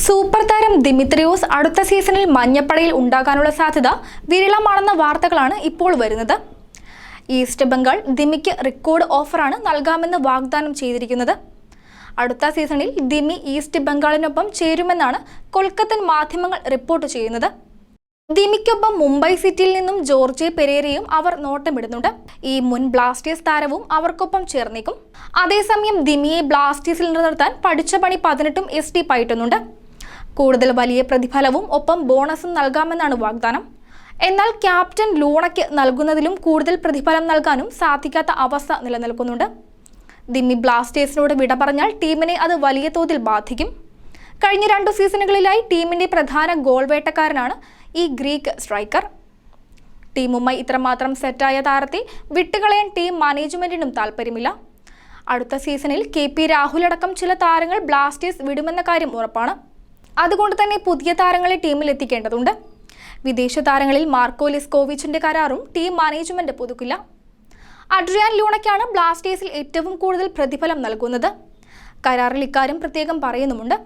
Super താരം ദിമിത്രിയോസ് അടുത്ത സീസണിൽ മഞ്ഞപ്പടയിൽ ഉണ്ടാകാനുള്ള സാധ്യത വിരളമാണെന്ന വാർത്തകളാണ് ഇപ്പോൾ വരുന്നത്. ഈസ്റ്റ് ബംഗാൾ ദിമിക്ക് റെക്കോർഡ് ഓഫറാണ് നൽകാമെന്ന് വാഗ്ദാനം ചെയ്തിരിക്കുന്നത്. അടുത്ത സീസണിൽ ദിമി ഈസ്റ്റ് ബംഗാളിനൊപ്പം ചേരുമെന്നാണ് കൊൽക്കത്തൻ മാധ്യമങ്ങൾ റിപ്പോർട്ട് ചെയ്യുന്നത്. ദിമിക്കൊപ്പം മുംബൈ സിറ്റിയിൽ നിന്നും ജോർജ് പെരേരയും അവർ നോട്ടമിടുന്നുണ്ട്. ഈ മുൻ ബ്ലാസ്റ്റേഴ്സ് താരവും അവർക്കൊപ്പം ചേർന്നേക്കും. അതേസമയം ദിമിയെ ബ്ലാസ്റ്റേഴ്സിൽ നിലനിർത്താൻ പഠിച്ച പണി പതിനെട്ടും എസ് ടി പയറ്റുന്നുണ്ട്. കൂടുതൽ വലിയ പ്രതിഫലവും ഒപ്പം ബോണസും നൽകാമെന്നാണ് വാഗ്ദാനം. എന്നാൽ ക്യാപ്റ്റൻ ലൂണയ്ക്ക് നൽകുന്നതിലും കൂടുതൽ പ്രതിഫലം നൽകാനും സാധിക്കാത്ത അവസ്ഥ നിലനിൽക്കുന്നുണ്ട്. ദിമ്മി ബ്ലാസ്റ്റേഴ്സിനോട് വിട പറഞ്ഞാൽ ടീമിനെ അത് വലിയ തോതിൽ ബാധിക്കും. കഴിഞ്ഞ രണ്ടു സീസണുകളിലായി ടീമിന്റെ പ്രധാന ഗോൾ വേട്ടക്കാരനാണ് ഈ ഗ്രീക്ക് സ്ട്രൈക്കർ. ടീമുമായി ഇത്രമാത്രം സെറ്റായ താരത്തെ വിട്ടുകളയാൻ ടീം മാനേജ്മെന്റിനും താല്പര്യമില്ല അടുത്ത സീസണിൽ കെ പി രാഹുൽ അടക്കം ചില താരങ്ങൾ ബ്ലാസ്റ്റേഴ്സ് വിടുമെന്ന കാര്യം ഉറപ്പാണ്. അതുകൊണ്ട് തന്നെ പുതിയ താരങ്ങളെ ടീമിൽ എത്തിക്കേണ്ടതുണ്ട്. വിദേശ താരങ്ങളിൽ മാർക്കോ ലിസ്കോവിച്ചിന്റെ കരാറും ടീം മാനേജ്മെന്റ് പുതുക്കില്ല. അഡ്രിയാൻ ലൂണയ്ക്കാണ് ബ്ലാസ്റ്റേഴ്സിൽ ഏറ്റവും കൂടുതൽ പ്രതിഫലം നൽകുന്നത്. കരാറിൽ ഇക്കാര്യം പ്രത്യേകം പറയുന്നുമുണ്ട്.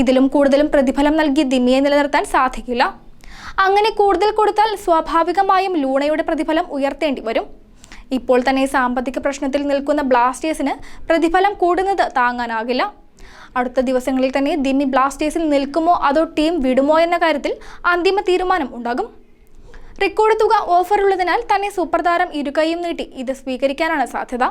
ഇതിലും കൂടുതലും പ്രതിഫലം നൽകി ദിമിയെ നിലനിർത്താൻ സാധിക്കില്ല. അങ്ങനെ കൂടുതൽ കൊടുത്താൽ സ്വാഭാവികമായും ലൂണയുടെ പ്രതിഫലം ഉയർത്തേണ്ടി വരും. ഇപ്പോൾ തന്നെ സാമ്പത്തിക പ്രശ്നത്തിൽ നിൽക്കുന്ന ബ്ലാസ്റ്റേഴ്സിന് പ്രതിഫലം കൂടുന്നത് താങ്ങാനാകില്ല. അടുത്ത ദിവസങ്ങളിൽ തന്നെ ദിമ്മി ബ്ലാസ്റ്റേഴ്സിൽ നിൽക്കുമോ അതോ ടീം വിടുമോ എന്ന കാര്യത്തിൽ അന്തിമ തീരുമാനം ഉണ്ടാകും. റെക്കോർഡ് തുക ഓഫറുള്ളതിനാൽ തന്നെ സൂപ്പർ താരം ഇരുകൈയും നീട്ടി ഇത് സ്വീകരിക്കാനാണ് സാധ്യത.